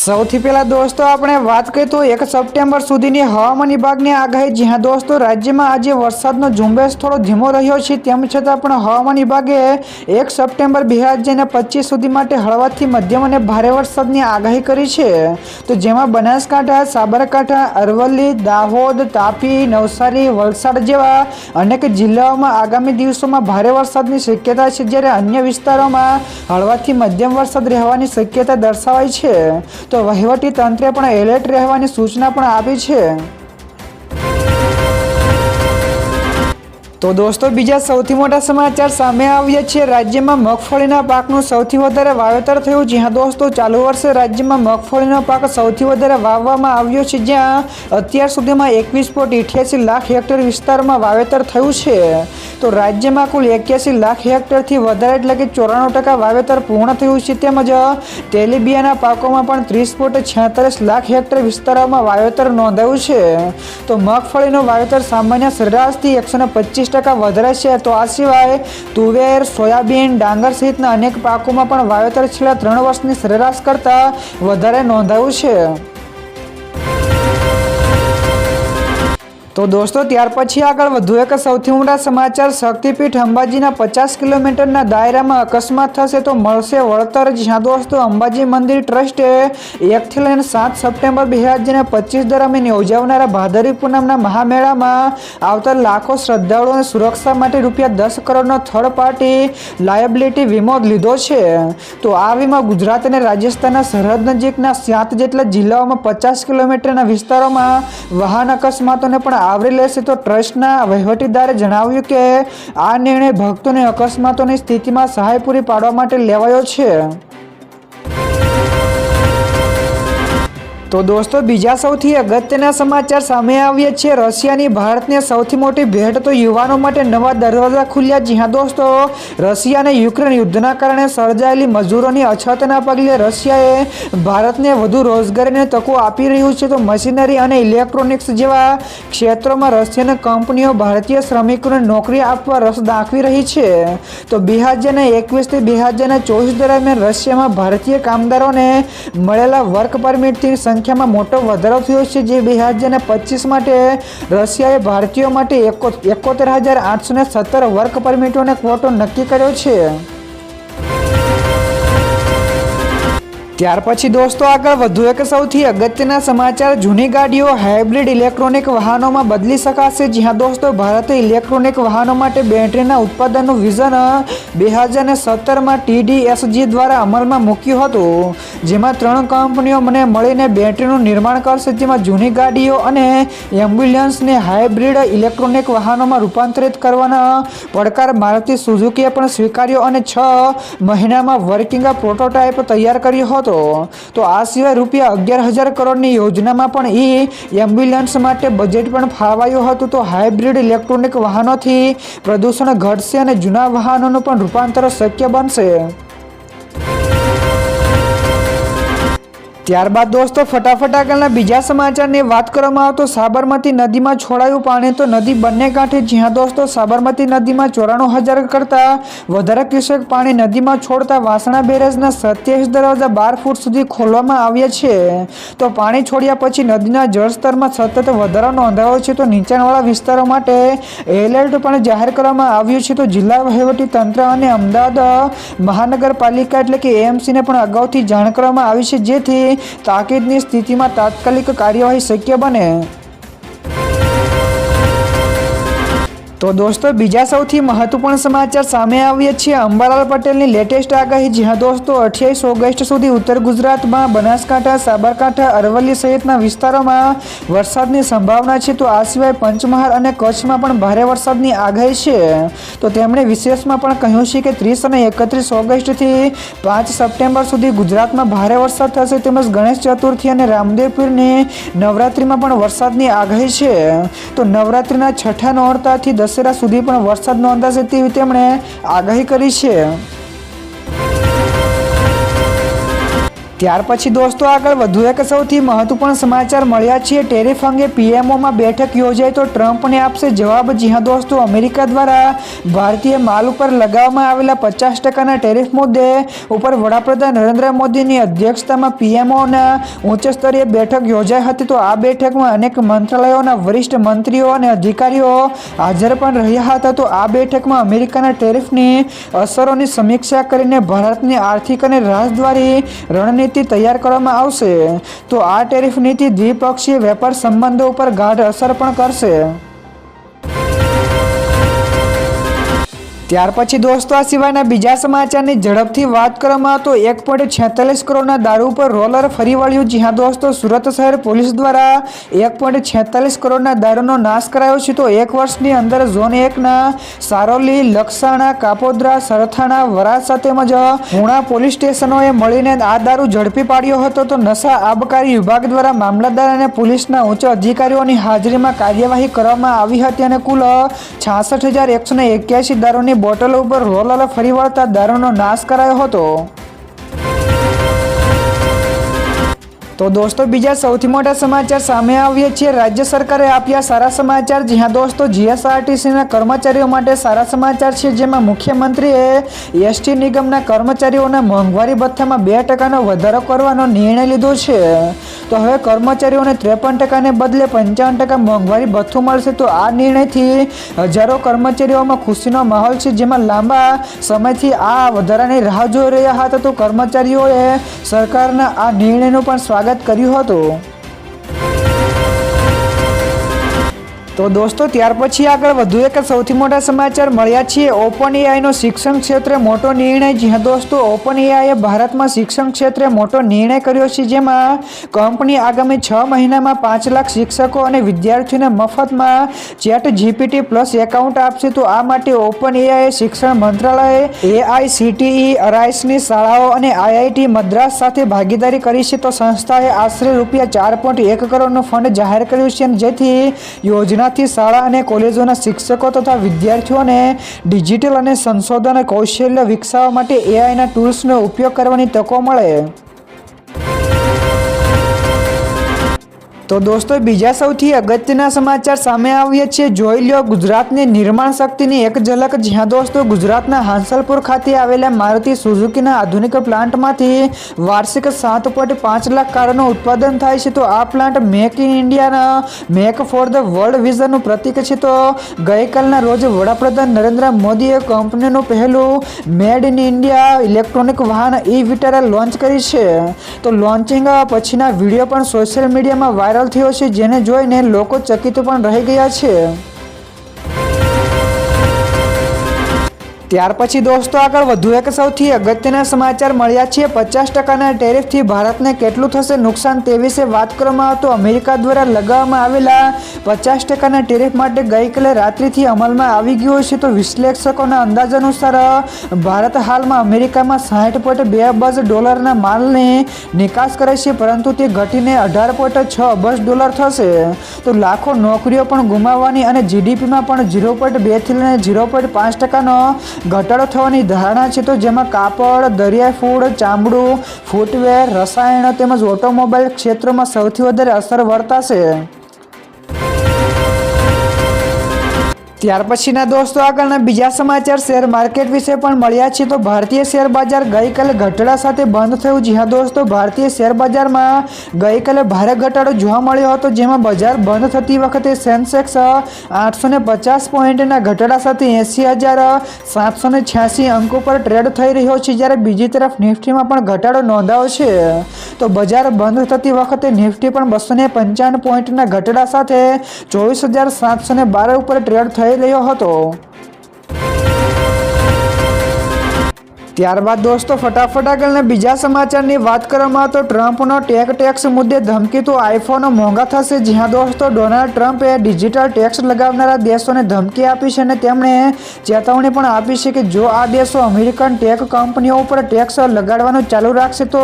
સૌથી પહેલા દોસ્તો, આપણે વાત કરીએ તો એક સપ્ટેમ્બર સુધીની હવામાન વિભાગની આગાહી, જ્યાં દોસ્તો રાજ્યમાં આજે વરસાદનો ઝુંબેશ થોડો ધીમો રહ્યો છે. તેમ છતાં પણ હવામાન વિભાગે એક સપ્ટેમ્બર બે હજાર પચીસ સુધી માટે હળવાથી મધ્યમ અને ભારે વરસાદની આગાહી કરી છે. તો જેમાં બનાસકાંઠા, સાબરકાંઠા, અરવલ્લી, દાહોદ, તાપી, નવસારી, વલસાડ જેવા અનેક જિલ્લાઓમાં આગામી દિવસોમાં ભારે વરસાદની શક્યતા છે, જ્યારે અન્ય વિસ્તારોમાં હળવાથી મધ્યમ વરસાદ રહેવાની શક્યતા દર્શાવાઈ છે. તો વહીવટી તંત્રે પણ એલર્ટ રહેવાની સૂચના પણ આપી છે. તો દોસ્તો, બીજા સૌથી મોટા સમાચાર સામે આવ્યા છે. રાજ્યમાં મગફળીના પાકનું સૌથી વધારે વાવેતર થયું, જ્યાં દોસ્તો ચાલુ વર્ષે રાજ્યમાં મગફળીનો પાક સૌથી વધારે વાવવામાં આવ્યો છે, જ્યાં અત્યાર સુધીમાં એકવીસ પોઈન્ટ ઇઠ્યાસી લાખ હેક્ટર વિસ્તારમાં વાવેતર થયું છે. તો રાજ્યમાં કુલ એક્યાસી લાખ હેક્ટરથી વધારે એટલે કે ચોરાણું ટકા વાવેતર પૂર્ણ થયું છે, તેમજ તેલીબિયાના પાકોમાં પણ ત્રીસ પોઈન્ટ છેતાલીસ લાખ હેક્ટર વિસ્તારોમાં વાવેતર નોંધાયું છે. તો મગફળીનું વાવેતર સામાન્ય સરેરાશથી એકસો ને ટકા વધારે છે. તો આ સિવાય તુવેર, સોયાબીન, ડાંગર સહિતના અનેક પાકોમાં પણ વાવેતર છેલ્લા ત્રણ વર્ષની સરેરાશ કરતાં વધારે નોંધાયું છે. તો દોસ્તો, ત્યાર પછી આગળ વધુ એક સૌથી મોટા સમાચાર. શક્તિપીઠ અંબાજીના પચાસ કિલોમીટરના દાયરામાં અકસ્માત થશે તો મળશે વળતર. જ્યાં દોસ્તો, અંબાજી મંદિર ટ્રસ્ટે એકથી લઈને સાત સપ્ટેમ્બર બે હજાર પચીસ દરમિયાન યોજાવનારા ભાદરવી પૂનમના મહામેળામાં આવતા લાખો શ્રદ્ધાળુઓની સુરક્ષા માટે રૂપિયા દસ કરોડનો થર્ડ પાર્ટી લાયબિલિટી વીમો લીધો છે. તો આ વીમા ગુજરાત અને રાજસ્થાનના સરહદ નજીકના સાત જેટલા જિલ્લાઓમાં પચાસ કિલોમીટરના વિસ્તારોમાં વાહન અકસ્માતોને પણ આવરી લેશે તો ટ્રસ્ટના વહીવટીદારે જણાવ્યું કે આ નિર્ણય ભક્તોને અકસ્માતોની સ્થિતિમાં સહાય પૂરી પાડવા માટે લેવાયો છે. તો દોસ્તો, બીજા સૌથી અગત્યના સમાચાર સામે આવ્યા છે રશિયાની ભારતને સૌથી મોટી ભેટ તો યુવાનો માટે નવા દરવાજા ખુલ્યા. જ્યાં દોસ્તો, રશિયા અને યુક્રેન યુદ્ધના કારણે સર્જાયેલી મજૂરોની અછતના પગલે રશિયાએ ભારતને વધુ રોજગારીને તકો આપી રહ્યું છે. તો મશીનરી અને ઇલેક્ટ્રોનિક્સ જેવા ક્ષેત્રોમાં રશિયન કંપનીઓ ભારતીય શ્રમિકોને નોકરી આપવા રસ દાખવી રહી છે. તો બે હજાર એકવીસથી બે હજારને ચોવીસ દરમિયાન રશિયામાં ભારતીય કામદારોને મળેલા વર્ક પરમિટથી સંખ્યામાં મોટો વધારો થયો છે જે બે હજાર પચીસ માટે રશિયાએ ભારતીયો માટે એકોતેર હજાર આઠસો સત્તર વર્ક પરમિટોને ક્વોટો નક્કી કર્યો છે. ત્યાર પછી દોસ્તો આગળ વધુ એક સૌથી અગત્યના સમાચાર. જૂની ગાડીઓ હાઇબ્રિડ ઇલેક્ટ્રોનિક વાહનોમાં બદલી શકાશે. જ્યાં દોસ્તો ભારતે ઇલેક્ટ્રોનિક વાહનો માટે બેટરીના ઉત્પાદનનું વિઝન બે હજાર સત્તરમાં ટીડીએસજી દ્વારા અમલમાં મૂક્યું હતું. જેમાં ત્રણ કંપનીઓ મને મળીને બેટરીનું નિર્માણ કરશે. જેમાં જૂની ગાડીઓ અને એમ્બ્યુલન્સને હાઇબ્રિડ ઇલેક્ટ્રોનિક વાહનોમાં રૂપાંતરિત કરવાના પડકાર મારુતિ સુઝુકીએ પણ સ્વીકાર્યો અને છ મહિનામાં વર્કિંગ પ્રોટોટાઇપ તૈયાર કર્યો હતો. તો આ સિવાય રૂપિયા અગિયાર હજાર કરોડની યોજનામાં પણ એ એમ્બ્યુલન્સ માટે બજેટ પણ ફાળવાયું હતું. તો હાઇબ્રિડ ઇલેક્ટ્રોનિક વાહનોથી પ્રદૂષણ ઘટશે અને જૂના વાહનોનું પણ રૂપાંતર શક્ય બનશે. ત્યારબાદ દોસ્તો, ફટાફટ આગળના બીજા સમાચારની વાત કરવામાં આવે તો સાબરમતી નદીમાં છોડાયું પાણી તો નદી બંને કાંઠે જ્યાં દોસ્તો, સાબરમતી નદીમાં ચોરાણું હજાર કરતાં વધારે ક્યુસેક પાણી નદીમાં છોડતા વાસણા બેરેજના સત્યાવીસ દરવાજા બાર ફૂટ સુધી ખોલવામાં આવ્યા છે. તો પાણી છોડ્યા પછી નદીના જળસ્તરમાં સતત વધારો નોંધાયો છે. તો નીચાણવાળા વિસ્તારો માટે એલર્ટ પણ જાહેર કરવામાં આવ્યું છે. તો જિલ્લા વહીવટી તંત્ર અને અમદાવાદ મહાનગરપાલિકા એટલે કે એએમસીને પણ અગાઉથી જાણ કરવામાં આવી છે. જેથી તાકીદની સ્થિતિમાં તાત્કાલિક કાર્યવાહી શક્ય બને. તો દોસ્તો, બીજા સૌથી મહત્વપૂર્ણ સમાચાર સામે આવીએ છીએ અંબાલાલ પટેલની લેટેસ્ટ આગાહી જ્યાં દોસ્તો, અઠ્યાવીસ ઓગસ્ટ સુધી ઉત્તર ગુજરાતમાં બનાસકાંઠા, સાબરકાંઠા, અરવલ્લી સહિતના વિસ્તારોમાં વરસાદની સંભાવના છે. તો આ સિવાય પંચમહાલ અને કચ્છમાં પણ ભારે વરસાદની આગાહી છે. તો તેમણે વિશેષમાં પણ કહ્યું છે કે ત્રીસ અને એકત્રીસ ઓગસ્ટથી પાંચ સપ્ટેમ્બર સુધી ગુજરાતમાં ભારે વરસાદ થશે તેમજ ગણેશ ચતુર્થી અને રામદેવપીરની નવરાત્રિમાં પણ વરસાદની આગાહી છે. તો નવરાત્રિના છઠ્ઠા નોરતાથી દશેરા સુધી પણ વરસાદ નોંધાશે તેવી તેમણે આગાહી કરી છે. ત્યાર પછી દોસ્તો આગળ વધુ એક સૌથી મહત્વપૂર્ણ સમાચાર મળ્યા છે. ટેરિફ અંગે પીએમઓમાં બેઠક યોજાઈ તો ટ્રમ્પને આપશે જવાબ. જી હા દોસ્તો, અમેરિકા દ્વારા ભારતીય માલ ઉપર લગાવવામાં આવેલા પચાસ ટકાના ટેરિફ મુદ્દે ઉપર વડાપ્રધાન નરેન્દ્ર મોદીની અધ્યક્ષતામાં પીએમઓના ઉચ્ચ સ્તરીય બેઠક યોજાઈ હતી. તો આ બેઠકમાં અનેક મંત્રાલયોના વરિષ્ઠ મંત્રીઓ અને અધિકારીઓ હાજર પણ રહ્યા હતા. તો આ બેઠકમાં અમેરિકાના ટેરિફની અસરોની સમીક્ષા કરીને ભારતની આર્થિક અને રાજદ્વારી રણનીતિ તૈયાર કરવામાં આવશે, તો આ ટેરિફ નીતિ દ્વિપક્ષીય વેપાર સંબંધો ઉપર ગાઢ અસર પણ કરશે. ત્યાર પછી દોસ્તો, આ સિવાયના બીજા સમાચારની ઝડપથી વાત કરવામાં તો એક પોઈન્ટ છેતાલીસ કરોડના દારૂ પર રોલર ફરી વળ્યું. જી હા દોસ્તો, સુરત શહેર પોલીસ દ્વારા એક પોઈન્ટ છેતાલીસ કરોડના દારૂનો નાશ કરાયો છે. તો એક વર્ષની અંદર ઝોન એકના સારોલી લક્ષાણા કાપોદ્રા, સરથાણા, વરાછા તેમજ હુણા પોલીસ સ્ટેશનોએ મળીને આ દારૂ ઝડપી પાડ્યો હતો. તો નશા આબકારી વિભાગ દ્વારા મામલતદાર અને પોલીસના ઉચ્ચ અધિકારીઓની હાજરીમાં કાર્યવાહી કરવામાં આવી હતી અને કુલ છાસઠ હજાર એકસો ને એક્યાસી દારૂની બોટલો ઉપર રોલર ફરી વળતા દારૂનો નાશ કરાયો હતો. તો દોસ્તો, બીજા સૌથી મોટા સમાચાર સામે આવ્યા છે રાજ્ય સરકારે આપ્યા સારા સમાચાર. જ્યાં દોસ્તો, જીએસઆરટીસીના કર્મચારીઓ માટે સારા સમાચાર છે, જેમાં મુખ્યમંત્રીએ એસટી નિગમના કર્મચારીઓના મોંઘવારી ભથ્થામાં બે ટકાનો વધારો કરવાનો નિર્ણય લીધો છે. તો હવે કર્મચારીઓને ત્રેપન ટકાને બદલે પંચાવન ટકા મોંઘવારી ભથ્થું મળશે. તો આ નિર્ણયથી હજારો કર્મચારીઓમાં ખુશીનો માહોલ છે, જેમાં લાંબા સમયથી આ વધારાની રાહ જોઈ રહ્યા હતા. તો કર્મચારીઓએ સરકારના આ નિર્ણયનું પણ સ્વાગત કર્યું હતું. તો દોસ્તો, ત્યાર પછી આગળ વધુ એક સૌથી મોટા સમાચાર મળ્યા છે ઓપન એઆઈનો શિક્ષણ ક્ષેત્રે મોટો નિર્ણય. જી હા દોસ્તો ઓપન એઆઈએ ભારતમાં શિક્ષણ ક્ષેત્રે મોટો નિર્ણય કર્યો છે, જેમાં કંપની આગામી છ મહિનામાં પાંચ લાખ શિક્ષકો અને વિદ્યાર્થીઓને મફતમાં ચેટ જીપીટી પ્લસ એકાઉન્ટ આપશે. તો આ માટે ઓપન એઆઈએ શિક્ષણ મંત્રાલય એઆઈસીટીઈ અરાઇસની શાળાઓ અને આઈઆઈટી મદ્રાસ સાથે ભાગીદારી કરી છે. તો સંસ્થાએ આશરે રૂપિયા ચાર પોઈન્ટ એક કરોડનું ફંડ જાહેર કર્યું છે જેથી યોજના તેનાથી શાળા અને કોલેજોના શિક્ષકો તથા વિદ્યાર્થીઓને ડિજિટલ અને સંશોધન કૌશલ્ય વિકસાવવા માટે એઆઈના ટૂલ્સનો ઉપયોગ કરવાની તકો મળે. તો દોસ્તો, બીજા સૌથી અગત્યના સમાચાર સામે આવ્યા છે જોઈ લ્યો, ગુજરાતની નિર્માણ શક્તિની એક ઝલક. જ્યાં દોસ્તો, ગુજરાતના હાંસલપુર ખાતે આવેલા મારુતિ સુઝુકીના આધુનિક પ્લાન્ટમાંથી વાર્ષિક સાત પોઈન્ટ પાંચ લાખ કારનું ઉત્પાદન થાય છે. તો આ પ્લાન્ટ મેક ઇન ઇન્ડિયાના મેક ફોર ધ વર્લ્ડ વિઝનનું પ્રતીક છે. તો ગઈકાલના રોજ વડાપ્રધાન નરેન્દ્ર મોદીએ કંપનીનું પહેલું મેડ ઇન ઇન્ડિયા ઇલેક્ટ્રોનિક વાહન ઈ વિટારા લોન્ચ કરી છે. તો લોન્ચિંગ પછીના વીડિયો પણ સોશિયલ મીડિયામાં વાયરલ થયો છે જેને જોઈને લોકો ચકિત પણ રહી ગયા છે. ત્યાર પછી દોસ્તો આગળ વધુ એક સૌથી અગત્યના સમાચાર મળ્યા છે. પચાસ ટકાના ટેરિફથી ભારતને કેટલું થશે નુકસાન તે વિશે વાત કરવામાં તો અમેરિકા દ્વારા લગાવવામાં આવેલા પચાસ ટકાના ટેરિફ માટે ગઈકાલે રાત્રિથી અમલમાં આવી ગયો છે. તો વિશ્લેષકોના અંદાજ અનુસાર, ભારત હાલમાં અમેરિકામાં સાઠ પોઈન્ટ બે અબજ ડોલરના માલની નિકાસ કરે છે, પરંતુ તે ઘટીને અઢાર પોઈન્ટ છ અબજ ડોલર થશે. તો લાખો નોકરીઓ પણ ગુમાવવાની અને જીડીપીમાં પણ ઝીરો પોઈન્ટ બેથી લઈને ઝીરો પોઈન્ટ પાંચ ટકાનો ઘટાડો થવાની ધારણા છે તો જેમાં કાપડ, દરિયાઈ ફૂડ, ચામડું, ફૂટવેર, રસાયણ તેમજ ઓટોમોબાઈલ ક્ષેત્રોમાં સૌથી વધારે અસર વર્તાશે. ત્યાર પછીના દોસ્તો આગળના બીજા સમાચાર શેર માર્કેટ વિશે પણ મળ્યા છે. તો ભારતીય શેર બજાર ગઈકાલે ઘટાડા સાથે બંધ થયું. જી હા દોસ્તો, ભારતીય શેર બજારમાં ગઈકાલે ભારે ઘટાડો જોવા મળ્યો હતો, જેમાં બજાર બંધ થતી વખતે સેન્સેક્સ આઠસો ને પચાસ પોઈન્ટના ઘટાડા સાથે એંસી હજાર સાતસો ને છ્યાસી અંકો પર ટ્રેડ થઈ રહ્યો છે. જ્યારે બીજી તરફ નિફ્ટીમાં પણ ઘટાડો નોંધાયો છે. તો બજાર બંધ થતી વખતે નિફ્ટી પણ બસો ને પંચાવન પોઈન્ટના ઘટાડા સાથે ચોવીસ હજાર સાતસો ને બાર ઉપર ટ્રેડ થઈ રહ્યો હતો ત્યારબાદ દોસ્તો, ફટાફટ આગળના બીજા સમાચારની વાત કરવામાં તો ટ્રમ્પનો ટેક ટેક્સ મુદ્દે ધમકી તો આઈફોનો મોંઘા થશે. જ્યાં દોસ્તો, ડોનાલ્ડ ટ્રમ્પે ડિજિટલ ટેક્સ લગાવનારા દેશોને ધમકી આપી છે અને તેમણે ચેતવણી પણ આપી છે કે જો આ દેશો અમેરિકન ટેક કંપનીઓ ઉપર ટેક્સ લગાડવાનું ચાલુ રાખશે તો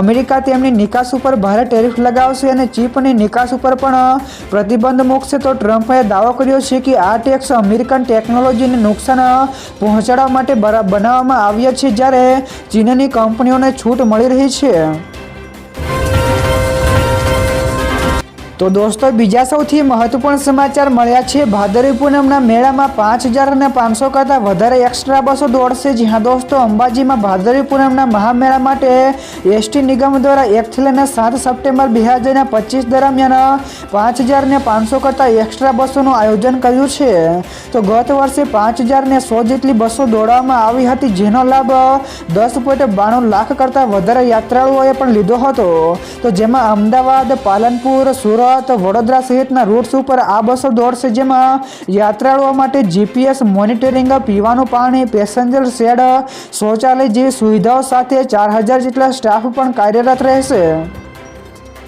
અમેરિકા તેમની નિકાસ ઉપર ભારે ટેરિફ લગાવશે અને ચીપની નિકાસ ઉપર પણ પ્રતિબંધ મૂકશે. તો ટ્રમ્પે દાવો કર્યો છે કે આ ટેક્સ અમેરિકન ટેકનોલોજીને નુકસાન પહોંચાડવા માટે બનાવવામાં આવ્યા છે. જ્યારે ચીનની કંપનીઓને છૂટ મળી રહી છે. તો દોસ્તો, બીજા સૌથી મહત્વપૂર્ણ સમાચાર મળ્યા છે. ભાદરવી પૂનમના મેળામાં પાંચ હજાર પાંચસો કરતાં વધારે એક્સ્ટ્રા બસો દોડશે. જ્યાં દોસ્તો, અંબાજીમાં ભાદરવી પૂનમના મહામેળા માટે એસટી નિગમ દ્વારા એકથી લઈને સાત સપ્ટેમ્બર બે હજારના પચીસ દરમિયાન પાંચ હજાર ને પાંચસો કરતાં એક્સ્ટ્રા બસોનું આયોજન કર્યું છે. તો ગત વર્ષે પાંચ હજાર સો જેટલી બસો દોડવામાં આવી હતી, જેનો લાભ દસ પોઈન્ટ બાણું લાખ કરતાં વધારે યાત્રાળુઓએ પણ લીધો હતો. તો જેમાં અમદાવાદ, પાલનપુર સુરત વડોદરા સહિતના રૂટ્સ ઉપર આ બસો દોડશે જેમાં યાત્રાળુઓ માટે જીપીએસ મોનિટરિંગ પીવાનું પાણી પેસેન્જર શેડ શૌચાલય જેવી સુવિધાઓ સાથે ચાર હજાર જેટલા સ્ટાફ પણ કાર્યરત રહેશે.